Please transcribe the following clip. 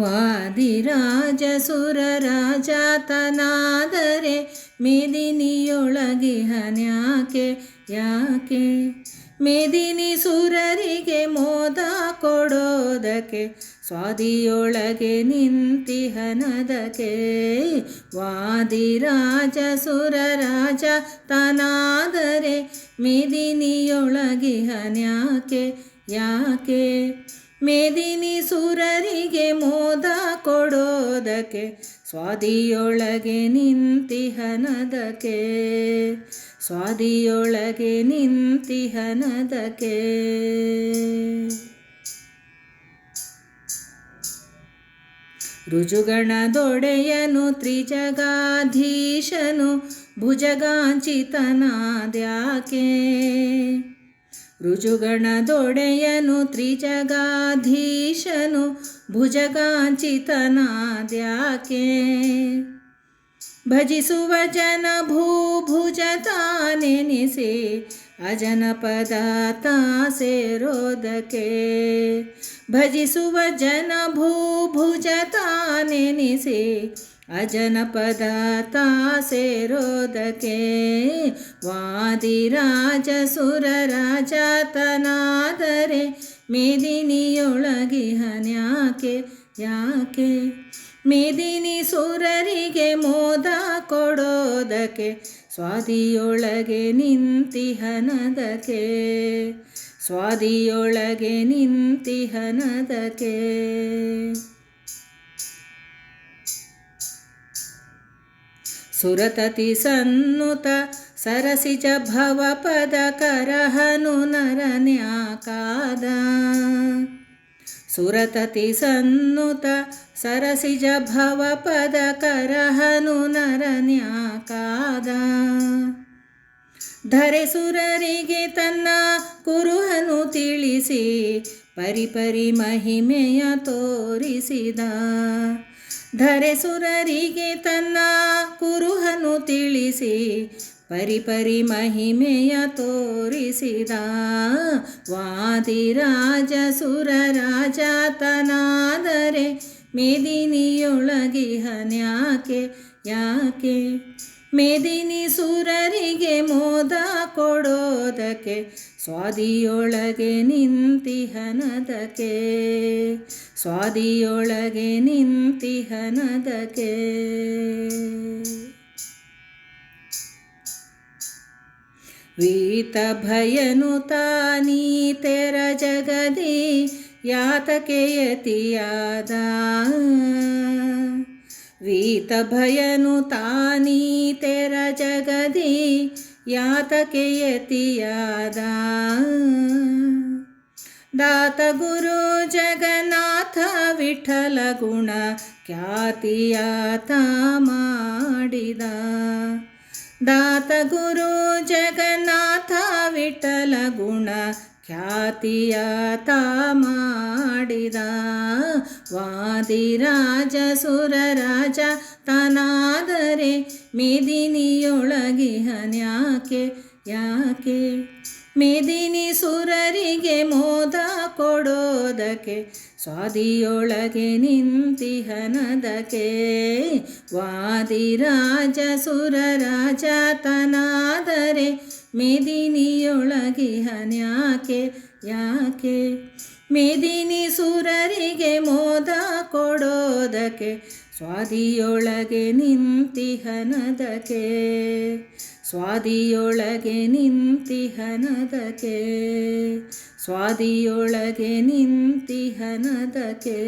ವಾದಿರಾಜ ಸುರರಾಜಾತನಾದರೆ ಮೇದಿನಿಯೊಳಗಿಹನ್ಯಾಕೆ ಯಾಕೆ? ಮೇದಿನಿ ಸುರರಿಗೆ ಮೋದ ಕೊಡೋದಕ್ಕೆ, ಸ್ವಾದಿಯೊಳಗೆ ನಿಂತಿಹನದಕ್ಕೆ ವಾದಿರಾಜ ಸುರರಾಜ ತನಾದರೆ ಮೇದಿನಿಯೊಳಗಿಹನ್ಯಾಕೆ ಯಾಕೆ? ಮೇದಿನಿ ಸುರರಿಗೆ ಮೋದ ಕೊಡೋದಕ್ಕೆ ಸ್ವಾದಿಯೊಳಗೆ ನಿಂತಿಹನದಕ್ಕೆ ಸ್ವಾದಿಯೊಳಗೆ ನಿಂತಿಹನದಕ್ಕೆ ರುಜುಗಣದೊಡೆಯನು ತ್ರಿಜಗಾಧೀಶನು ಭುಜಗಾಂಚಿತನಾದ್ಯಾಕೆ? ರುಜುಗಣದೊಡೆಯನು ತ್ರಿಜಗಾಧೀಶನು ಭುಜಗಾಂಚಿತನಾದ್ಯಾಕೆ? ಭಜಿಸುವ ಜನ ಭೂಭುಜ ತಾನೆನಿಸಿ ಅಜನಪದ ತಾ ಸೇರೋದಕ್ಕೆ. ಭಜಿಸುವ ಜನ ಭೂಭುಜ ತಾನೆನಿಸಿ ಅಜನಪದ ತಾ ಸೇರೋದಕ್ಕೆ. ವಾದಿರಾಜ ಸುರರಾಜತನಾದರೆ ಮೇದಿನಿಯೊಳಗಿಹನ್ಯಾಕೆ ಯಾಕೆ? ಮೆದಿನಿ ಸುರರಿಗೆ ಮೋದ ಕೊಡೋದಕ್ಕೆ ಸ್ವಾದಿಯೊಳಗೆ ನಿಂತಿಹನದಕ್ಕೆ ಸ್ವಾದಿಯೊಳಗೆ ನಿಂತಿಹನದಕ್ಕೆ ಸುರತತಿ ಸನ್ನುತ ಸರಸಿಜ ಭವಪದ ಕರಹನು ನರನ್ಯಾಕಾದ ಸುರತತಿ ಸನ್ನುತ ಸರಸಿಜ ಭವಪದ ಕರಹನು ನರನ್ಯಾಕಾದ ಧರೆ ಸುರರಿಗೆ ತನ್ನ ಕುರುಹನು ತಿಳಿಸಿ, ಪರಿಪರಿ ಮಹಿಮೆಯ ತೋರಿಸಿದ. ಧರೆ ಸುರರಿಗೆ ತನ್ನ ಕುರುಹನು ತಿಳಿಸಿ ಪರಿಪರಿ ಮಹಿಮೆಯ ತೋರಿಸಿದ. ವಾದಿರಾಜ ಸುರರಾಜತನಾದರೆ ಮೇದಿನಿಯೊಳಗಿಹನ್ಯಾಕೆ ಯಾಕೆ? ಮೇದಿನಿ ಸುರರಿಗೆ ಮೋದ ಕೊಡೋದಕ್ಕೆ ಸ್ವಾದಿಯೊಳಗೆ ನಿಂತಿಹನದಕ್ಕೆ ಸ್ವಾದಿಯೊಳಗೆ ನಿಂತಿಹನದಕ್ಕೆ ವೀತ ಭಯನು ತಾನೀ ತೆರ ಜಗದಿ ಯಾತಕೆಯತಿಯಾದ ವೀತ ಭಯನು ತಾನೀ ತೆರ ಜಗದಿ ಯಾತಕೆಯತಿಯಾದ ದಾತ ಗುರು ಜಗನ್ನಾಥ ವಿಠಲ ಗುಣ ಖ್ಯಾತಿಯಾತ ಮಾಡಿದ. ದಾತ ಗುರು ಜಗನ್ನಾಥ ವಿಠಲ ಗುಣ ಖ್ಯಾತಿಯಾತ ಮಾಡಿದ ವಾದಿರಾಜ ಸುರರಾಜ ತನಾದರೆ ಮೇದಿನಿಯೊಳಗಿಹನ್ಯಾಕೆ ಯಾಕೆ ಮೆದಿನಿ ಸುರರಿಗೆ ಮೋದ ಕೊಡೋದಕ್ಕೆ, ಸ್ವಾದಿಯೊಳಗೆ ನಿಂತಿಹನದಕ್ಕೆ ವಾದಿರಾಜ ಸುರರಾಜ ತನಾದರೆ ಮೇದಿನಿಯೊಳಗಿಹನ್ಯಾಕೆ ಯಾಕೆ? ಮೇದಿನಿ ಸುರರಿಗೆ ಮೋದ ಕೊಡೋದಕ್ಕೆ ಸ್ವಾದಿಯೊಳಗೆ ನಿಂತಿಹನದಕ್ಕೆ ಸ್ವಾದಿಯೊಳಗೆ ನಿಂತಿಹನದಕ್ಕೆ ಸ್ವಾದಿಯೊಳಗೆ ನಿಂತಿಹನದಕ್ಕೆ